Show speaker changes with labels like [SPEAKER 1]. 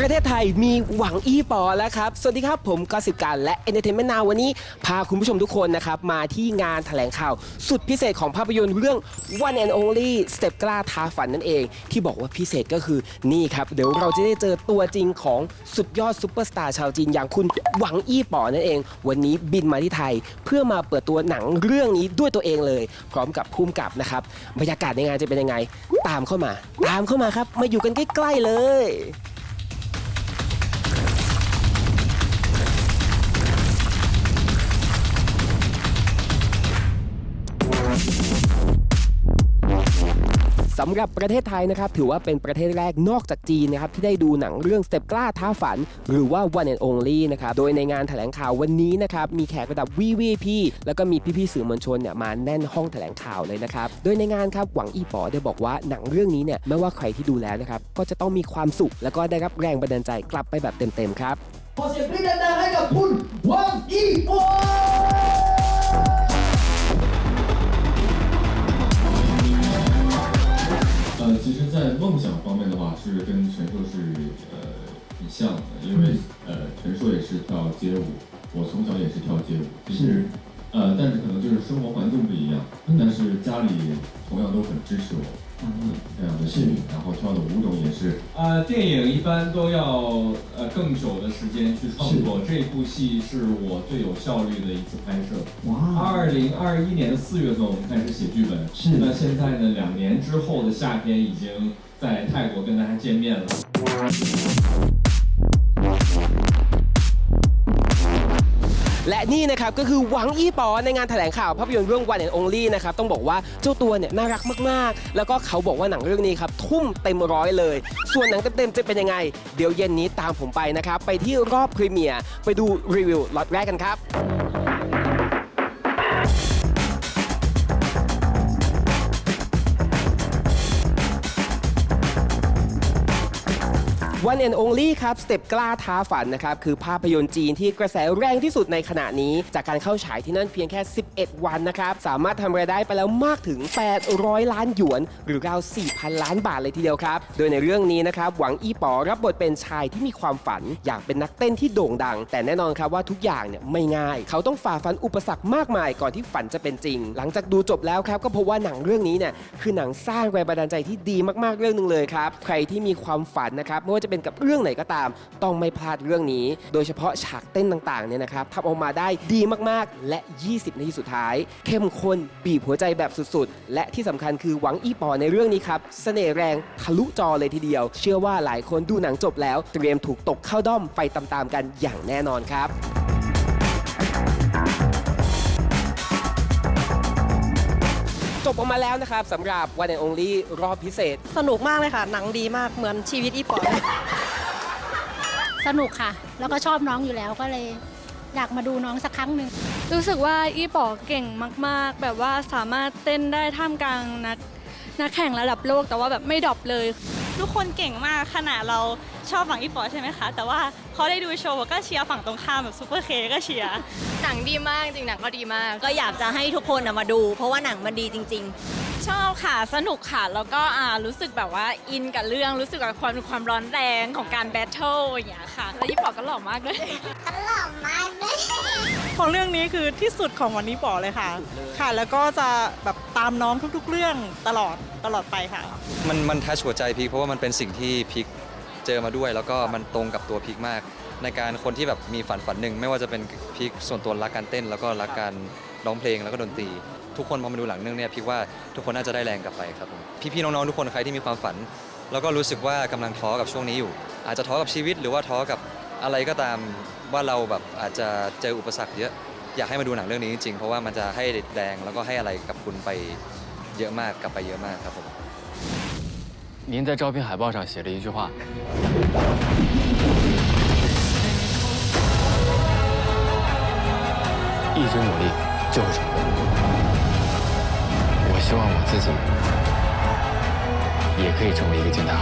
[SPEAKER 1] ประเทศไทยมีหวังอี้ปอแล้วครับ สวัสดีครับผมกสิบการและ Entertainment Now วันนี้ พาคุณผู้ชมทุกคนนะครับ มาที่งานแถลงข่าว สุดพิเศษของภาพยนตร์เรื่อง One and Only Step กล้าท้าฝันนั่นเอง ที่บอกว่าพิเศษก็คือนี่ครับ เดี๋ยวเราจะได้เจอตัวจริงของสุดยอดซูเปอร์สตาร์ชาวจีนอย่างคุณหวังอี้ปอนั่นเอง วันนี้บินมาที่ไทย เพื่อมาเปิดตัวหนังเรื่องนี้ด้วยตัวเองเลย พร้อมกับภูมิกับนะครับบรรยากาศในงานจะเป็นยังไง ตามเข้ามา ตามเข้ามาครับมาอยู่กันใกล้ๆเลย สำหรับประเทศไทยนะครับถือว่าเป็นประเทศแรกนอกจากจีนนะครับที่ได้ดูหนังเรื่องสเต็ปกล้าท้าฝัน หรือว่า One and Only นะครับโดยในงานแถลงข่าววันนี้นะครับมีแขกระดับ VVP แล้วก็มีพี่ๆสื่อมวลชนเนี่ยมาแน่นห้องแถลงข่าวเลยนะครับโดยในงานครับหวังอีป๋อได้บอกว่าหนังเรื่องนี้เนี่ยไม่ว่าใครที่ดูแล้วนะครับก็จะต้องมีความสุข แล้วก็ได้รับแรงบันดาลใจกลับไปแบบเต็มๆครับ
[SPEAKER 2] ขอเสียงปรบมือดังๆให้กับคุณวังอีโอ
[SPEAKER 3] 是呃很像的，因为呃陈硕也是跳街舞，我从小也是跳街舞，其实呃，但是可能就是生活环境不一样，但是家里同样都很支持我，
[SPEAKER 2] 嗯，
[SPEAKER 3] 非常的幸运，然后跳的舞种也是
[SPEAKER 4] 呃，电影一般都要呃更久的时间去创作，这部戏是我最有效率的一次拍摄。
[SPEAKER 2] 哇，
[SPEAKER 4] 二零二一年的四月份我们开始写剧本，
[SPEAKER 2] 是
[SPEAKER 4] 那现在呢，两年之后的夏天已经在泰国跟大家见面了。
[SPEAKER 1] และนี่นะครับก็คือหวังอี้ปอในงานแถลงข่าวภาพยนตร์เรื่อง One and Only นะครับต้องบอกว่าเจ้าตัวเนี่ยน่ารักมากๆ แล้วก็เขาบอกว่าหนังเรื่องนี้ครับทุ่มเต็มร้อยเลย ส่วนหนังเต็มๆจะเป็นยังไง เดี๋ยวเย็นนี้ตามผมไปนะครับไปที่รอบพรีเมียร์ไปดูรีวิวล็อตแรกกันครับ One and Only ครับสเต็ปกล้าท้าฝันนะครับ คือภาพยนตร์จีนที่กระแสแรงที่สุดในขณะนี้ จากการเข้าฉายที่นั่นเพียงแค่ 11 วันนะครับ สามารถทำรายได้ไปแล้วมากถึง 800 ล้านหยวน หรือราว 4,000 ล้านบาทเลยทีเดียวครับ โดยในเรื่องนี้นะครับ หวังอี้ป๋อรับบทเป็นชายที่มีความฝัน อยากเป็นนักเต้นที่โด่งดัง แต่แน่นอนครับว่าทุกอย่างเนี่ยไม่ง่าย เขาต้องฝ่าฟันอุปสรรคมากมายก่อนที่ฝันจะเป็นจริง หลังจากดูจบแล้วครับก็พบว่าหนังเรื่องนี้เนี่ยคือหนังสร้างแรงบันดาลใจที่ดีมากๆเรื่องหนึ่งเลยครับใครที่มีความฝันนะครับไม่ว่าจะเป็นกับเรื่องไหนก็ตาม ต้องไม่พลาดเรื่องนี้ โดยเฉพาะฉากเต้นต่างๆเนี่ยนะครับทำออกมาได้ดีมากๆ และ 20 นาทีสุดท้าย เข้มข้นบีบหัวใจแบบสุดๆ และที่สำคัญคือหวังอี้ปอในเรื่องนี้ครับเสน่ห์แรงทะลุจอเลยทีเดียว เชื่อว่าหลายคนดูหนังจบแล้ว เตรียมถูกตกเข้าด้อมไปตามๆกันอย่างแน่นอนครับ จบออกมาแล้วนะครับสำหรับ One and Only รอบพิเศษ
[SPEAKER 5] สนุกมากเลยค่ะ หนังดีมากเหมือนชีวิตอีปอเลย
[SPEAKER 6] สนุกค่ะ แล้วก็ชอบน้องอยู่แล้วก็เลยอยากมาดูน้องสักครั้งหนึ่ง
[SPEAKER 7] รู้สึกว่าอีป๋อเก่งมาก ๆ แบบว่าสามารถเต้นได้ท่ามกลางนัก นักแข่งระดับโลกแต่ว่าแบบไม่ดรอปเลย
[SPEAKER 8] ทุกคนเก่งมากขนาดเราชอบฝั่งอีปอใช่ไหมคะ แต่ว่าพอได้ดูโชว์ก็เชียร์ฝั่งตรงข้ามแบบซูเปอร์เคก็เชียร์
[SPEAKER 9] หนังดีมากจริงหนังก็ดีมาก ก็อยากจะให้ทุกคนน่ะมาดู เพราะว่าหนังมันดีจริง ๆ
[SPEAKER 8] ชอบค่ะสนุกค่ะแล้วก็อ่ารู้สึกแบบว่าอินกับเรื่องรู้สึกกับความความร้อนแรงของการแบทเทิลอย่างเงี้ยค่ะ แล้วยี่ปอก็หล่อมากด้วย
[SPEAKER 10] ของเรื่องนี้คือที่สุดของวันนี้ป๋อเลยค่ะ ค่ะ แล้วก็จะแบบตามน้องทุก ๆ เรื่องตลอดตลอดไปค่ะ
[SPEAKER 11] มันมันทัชหัวใจพีคเพราะว่ามันเป็นสิ่งที่พีคเจอมาด้วย แล้วก็มันตรงกับตัวพีคมาก ในการคนที่แบบมีฝันฝันหนึ่งไม่ว่าจะเป็นพีคส่วนตัวรักการเต้น แล้วก็รักการร้องเพลงแล้วก็ดนตรี ทุกคนพอมาดูหลังเรื่องเนี้ยพีคว่าทุกคนน่าจะได้แรงกลับไปครับผมพี่ๆน้องๆทุกคนใครที่มีความฝัน แล้วก็รู้สึกว่ากำลังท้อกับช่วงนี้อยู่ อาจจะท้อกับชีวิตหรือว่าท้อกับอะไรก็ตาม ว่าเราแบบอาจจะเจออุปสรรคเยอะ อยากให้มาดูหนังเรื่องนี้จริงๆเพราะว่ามันจะให้แรงแล้วก็ให้อะไรกับคุณไปเยอะมากกลับไปเยอะมากครับผม
[SPEAKER 12] 您在招聘海报上写了一句话：“一直努力就会成功。”我希望我自己也可以成为一个惊叹号。